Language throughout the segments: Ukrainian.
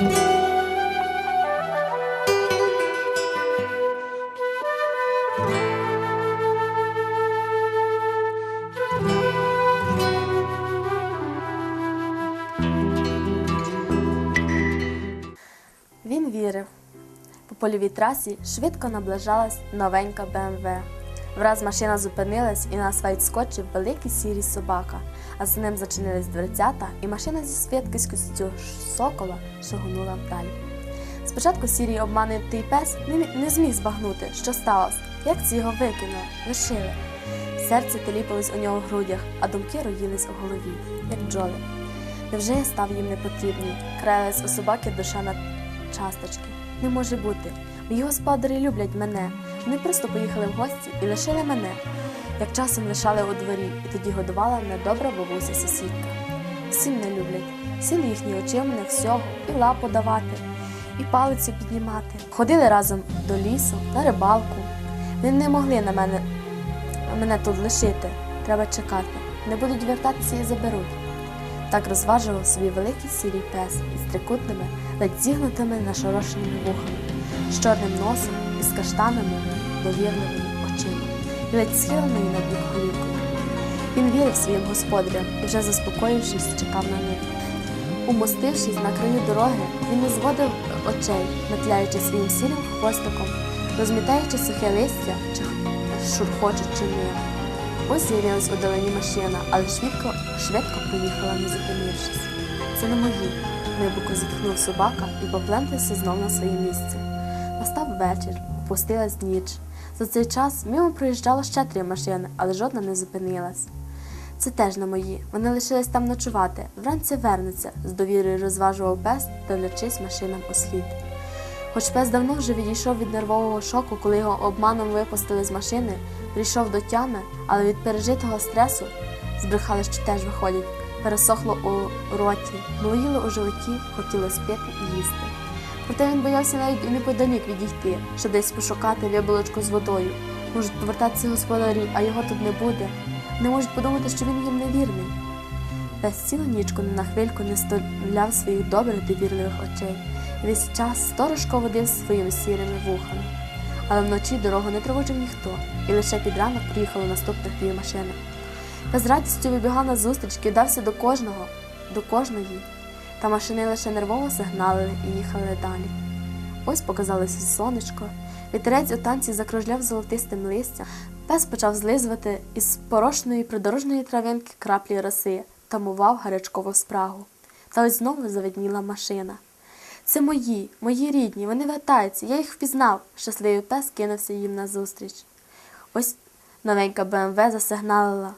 Він вірив. По польовій трасі швидко наближалась новенька БМВ. Враз машина зупинилась і на асфальт скочив великий сірий собака, а за ним зачинились дверцята, і машина зі свідкістю сокола шагонула далі. Спочатку сірий обманутий пес не, не зміг збагнути, що сталося, як ці його викинули, лишили. Серце теліпалось у нього в грудях, а думки роїлись у голові, як бджоли. Невже я став їм непотрібний? Краялась у собаки душа на часточки. Не може бути. Мої господарі люблять мене. Вони просто поїхали в гості і лишили мене. Як часом лишали у дворі, і тоді годувала мене добра бабуся сусідка. Всі мене люблять, син їхні очі мене всього, і лапу давати, і палицю піднімати. Ходили разом до лісу, на рибалку. Вони не могли на мене, мене тут лишити. Треба чекати. Не будуть вертатися і заберуть. Так розважував собі великий сірий пес із трикутними, ледь зігнутими нашорошеними вухами, з чорним носом і з каштанами довірливими очима, і ледь схиленою над бік голівкою. Він вірив своїм господарям і вже заспокоївшись, чекав на них. Умостившись на краю дороги, він не зводив очей, метляючи своїм сірим хвостиком, розмітаючи сухе листя чи шурхочучи ним. Ось з'явилась у долині машина, але швидко, швидко проїхала, не зупинившись. Це не мої. Глибоко зітхнув собака і поплентався знов на своє місце. Настав вечір, опустилась ніч. За цей час мимо проїжджало ще три машини, але жодна не зупинилась. Це теж не мої. Вони лишились там ночувати. Вранці вернуться, з довірою розважував пес, дивлячись машинам у слід. Хоч пес давно вже відійшов від нервового шоку, коли його обманом випустили з машини, прийшов до тями, але від пережитого стресу збрехали, що теж виходять, пересохло у роті, млоїло у животі, хотілося пити і їсти. Проте він боявся навіть і неподалік відійти, щоб десь пошукати виболочку з водою. Можуть повертатися господарі, а його тут не буде. Не можуть подумати, що він їм невірний. Пес цілу нічку на хвильку не столяв своїх добрих довірливих очей. Весь час сторожко водив своїми сірими вухами. Але вночі дорогу не тривожив ніхто, і лише під ранок приїхали наступних дві машини. Пес з радістю вибігав на зустріч, кидався до кожного, до кожної. Та машини лише нервово сигналили і їхали далі. Ось показалося сонечко. Вітерець у танці закружляв золотистим листям. Пес почав злизувати із порошної придорожної травинки краплі роси, тамував гарячкову спрагу. Та ось знову завидніла машина. Це мої, мої рідні, вони вертаються, я їх впізнав. Щасливий пес кинувся їм назустріч. Ось новенька БМВ засигналила.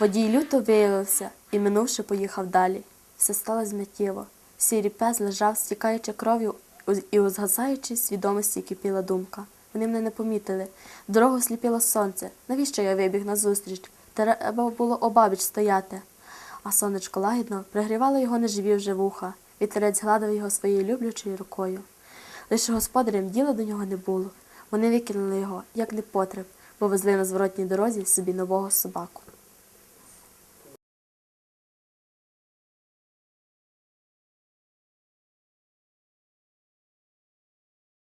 Водій люто виявився і, минувши, поїхав далі. Все стало змиттєво. Сірий пес лежав, стікаючи кров'ю, і у свідомості кипіла думка. Вони мене не помітили. Дорогу сліпило сонце. Навіщо я вибіг назустріч? Треба було обабіч стояти. А сонечко лагідно пригрівало його неживі вже вуха. Вітерець гладив його своєю люблячою рукою. Лише господарям діла до нього не було. Вони викинули його, як непотреб, бо везли на зворотній дорозі собі нового собаку.